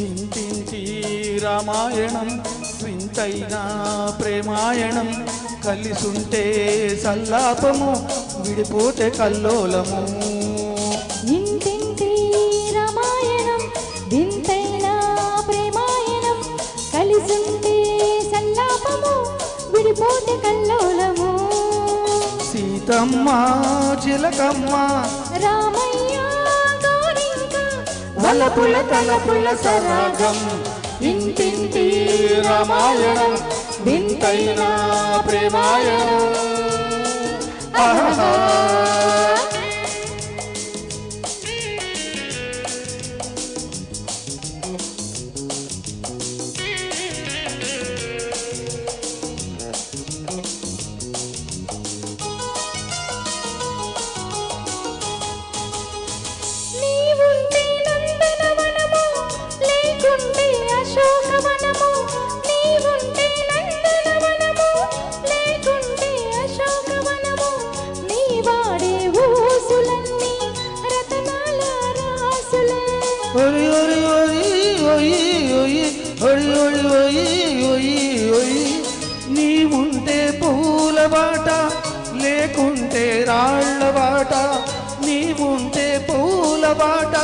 ఇంటింటి రామాయణం వింతైన ప్రేమాయణం కలిసుంటే సల్లాపము విడిపోతే కల్లోలము. ఇంటింటి రామాయణం వింతైన ప్రేమాయణం కలిసుంటే సల్లాపము విడిపోతే కల్లోలము. సీతమ్మ చిలకమ్మ రామయ్య తలపుల తలపుల సరాగం ఇంటింటి రామాయణం వింతైన ప్రేమాయణం. ఆహా ఒరి ఒరి ఒరి ఒయి ఒయి ఒరి ఒరి ఒయి ఒయి ఒయి నీవుంటే పూల బాట లేకుంటే రాళ్ళ బాట. నీవుంటే పూల బాట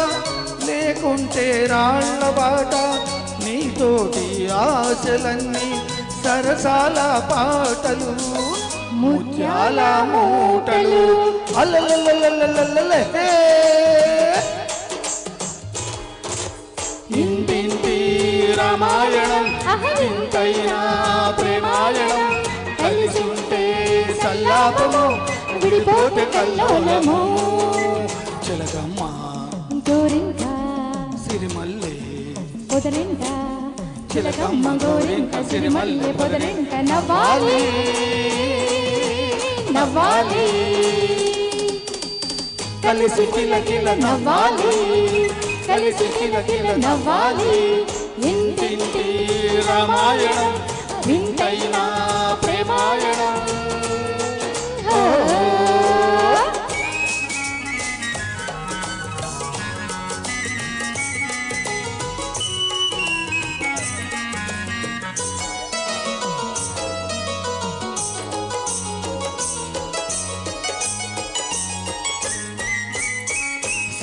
లేకుంటే రాళ్ళ బాట. నీతోటి ఆశలన్నీ సరసాల పాటలు ముత్యాల మూటలు. అల్లల్లల్లల్లల్లల్లే రామాయణం ఇంతైనా ప్రేమాయణం. కలిసి ఉంటే సల్లాపము. విడిపోతే కల్లోలము. చిలకమ్మ గోరింక. సిరిమల్లె. పొదరింక చిలకమ్మ గోరింక. సిరిమల్లె పొదరింక నవ్వాలి. నవ్వాలి. కలిసి కిలకిల నవ్వాలి. కలిసి కిలకిల నవ్వాలి. ఇంటింటి రామాయణం వింతైన ప్రేమాయణం.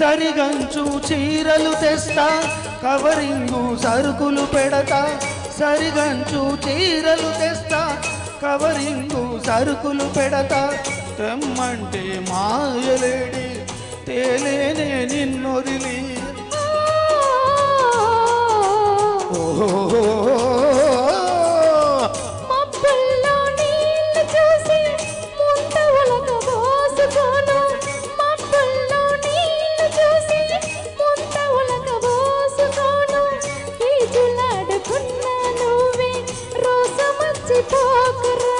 సరిగంచు చీరలు తెస్తా కవరింగు సరుకులు పెడతా. సరిగంచు చీరలు తెస్తా కవరింగు సరుకులు పెడతా. తెమ్మంటే మాయలేడి తేలేనే నిన్నొదిలి. ఓహో. రోజు మర్చిపోకురా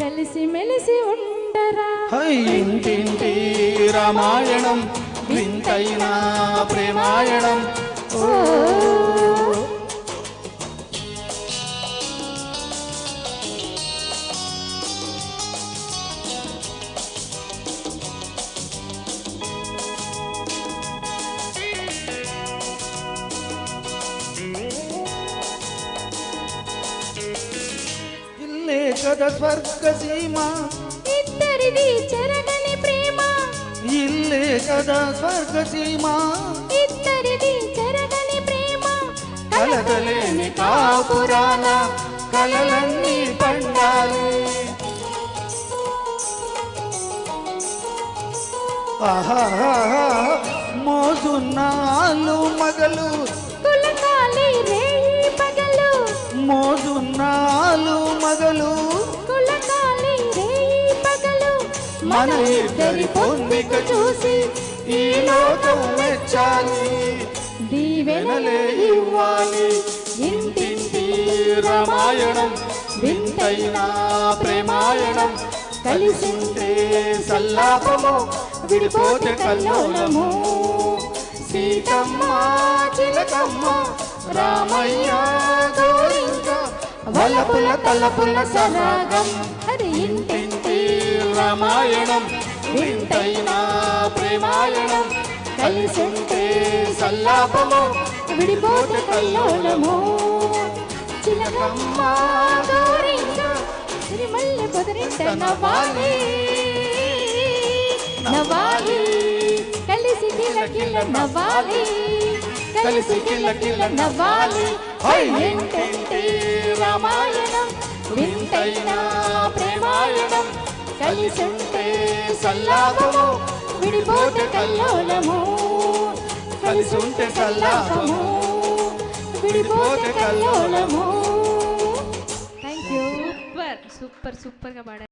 కలిసి మెలిసి ఉండరా ఇంటింటి రామాయణం వింతైన ప్రేమాయణం. ఓ కథ స్వర్గ సీమ ఇద్దరిది చెరగని ప్రేమ. ఇల్లే కథ స్వర్గ సీమ ఇద్దరిది చెరగని ప్రేమ. కలగలేని కాపురాల కలలన్నీ పండాలి. ఆహాహా మోజున్నాళ్ళు మగలు మోజున్నాళ్ళు మగలు. మన ఇద్దరి పొందిక చూసి ఈ లోకం మెచ్చాలి దీవెనలే వెనలే ఇవ్వాలి. ఇంటింటి రామాయణం వింతైన ప్రేమాయణం. కలిసుంటే సల్లాపము విడిపోతే కల్లోలము. సీతమ్మ చిలకమ్మ రామయ్య వలపుల తలపుల సరాగం హరి ఇంటింటి రామాయణం. వింతైన ప్రేమాయణం. కలిసుంటే సల్లాపము విడిపోతే కల్లోలము. చిలకమ్మ గోరింక సిరిమల్లె పొదరింట నవ్వాలి. నవ్వాలి. కలిసి కిల కిల నవ్వాలి. కలిసి కిల కిల నవ్వాలి హై! ఏంటంటే రామాయణం. వింతైన ప్రేమాయణం. కలిసుంటే సల్లాపము విడిపోతే కల్లోలము. కలిసుంటే సల్లాపము విడిపోతే కల్లోలము. సూపర్ సూపర్ సూపర్గా పాడారు.